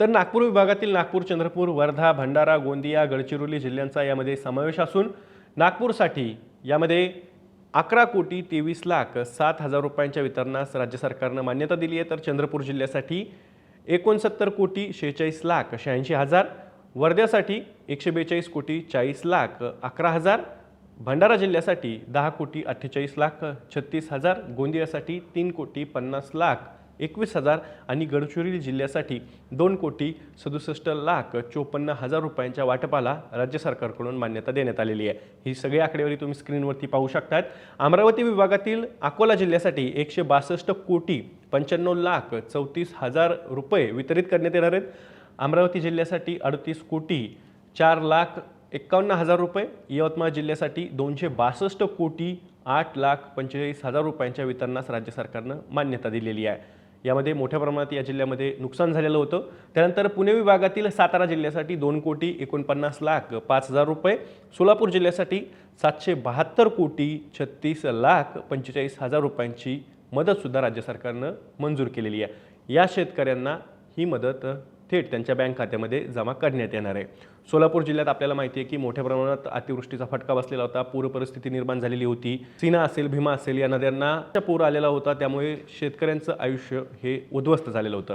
तर नागपूर विभागातील नागपूर चंद्रपूर वर्धा भंडारा गोंदिया गडचिरोली जिल्ह्यांचा यामध्ये समावेश असून नागपूरसाठी यामध्ये अकरा कोटी तेवीस लाख सात हजार रुपयांच्या वितरणास राज्य सरकारनं मान्यता दिली आहे. तर चंद्रपूर जिल्ह्यासाठी एकोणसत्तर कोटी शेहेचाळीस लाख शहाऐंशी हजार वर्ध्यासाठी एकशे बेचाळीस कोटी चाळीस लाख अकरा हजार भंडारा जिल्ह्यासाठी दहा कोटी अठ्ठेचाळीस लाख छत्तीस हजार गोंदियासाठी तीन कोटी पन्नास लाख एकवीस हजार आणि गडचिरोली जिल्ह्यासाठी दोन कोटी सदुसष्ट लाख चोपन्न हजार रुपयांच्या वाटपाला राज्य सरकारकडून मान्यता देण्यात आलेली आहे. ही सगळी आकडेवारी तुम्ही स्क्रीनवरती पाहू शकतात. अमरावती विभागातील अकोला जिल्ह्यासाठी एकशे बासष्ट कोटी पंच्याण्णव लाख चौतीस हजार रुपये वितरित करण्यात येणार आहेत. अमरावती जिल्ह्यासाठी अडतीस कोटी चार लाख एक्कावन्न हजार रुपये यवतमाळ जिल्ह्यासाठी दोनशे बासष्ट कोटी आठ लाख पंचेचाळीस हजार रुपयांच्या वितरणास राज्य सरकारनं मान्यता दिलेली आहे. यामध्ये मोठ्या प्रमाणात या जिल्ह्यामध्ये नुकसान झालेलं होतं. त्यानंतर पुणे विभागातील सातारा जिल्ह्यासाठी दोन कोटी एकोणपन्नास लाख पाच हजार रुपये सोलापूर जिल्ह्यासाठी सातशे बहात्तर कोटी छत्तीस लाख पंचेचाळीस हजार रुपयांची मदतसुद्धा राज्य सरकारनं मंजूर केलेली आहे. या शेतकऱ्यांना ही मदत थेट त्यांच्या बँक खात्यामध्ये जमा करण्यात येणार आहे. सोलापूर जिल्ह्यात आपल्याला माहिती आहे की मोठ्या प्रमाणात अतिवृष्टीचा फटका बसलेला होता. पूर परिस्थिती निर्माण झालेली होती. सीना असेल भीमा असेल या नद्यांना पूर आलेला होता. त्यामुळे शेतकऱ्यांचं आयुष्य हे उद्ध्वस्त झालेलं होतं.